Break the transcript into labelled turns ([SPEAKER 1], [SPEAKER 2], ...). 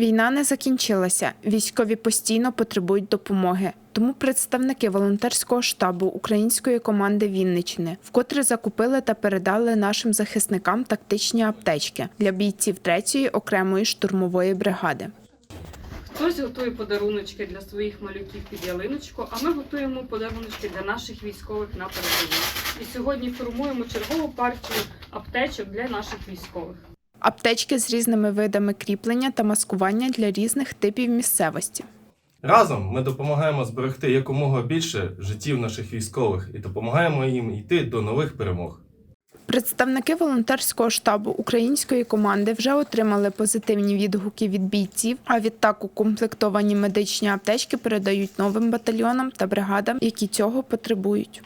[SPEAKER 1] Війна не закінчилася. Військові постійно потребують допомоги. Тому представники волонтерського штабу української команди Вінничини вкотре закупили та передали нашим захисникам тактичні аптечки для бійців 3-ї окремої штурмової бригади.
[SPEAKER 2] Хтось готує подаруночки для своїх малюків під ялиночку, а ми готуємо подаруночки для наших військових на передовій. І сьогодні формуємо чергову партію аптечок для наших військових.
[SPEAKER 1] Аптечки з різними видами кріплення та маскування для різних типів місцевості.
[SPEAKER 3] Разом ми допомагаємо зберегти якомога більше життів наших військових і допомагаємо їм йти до нових перемог.
[SPEAKER 1] Представники волонтерського штабу української команди вже отримали позитивні відгуки від бійців. А відтак укомплектовані медичні аптечки передають новим батальйонам та бригадам, які цього потребують.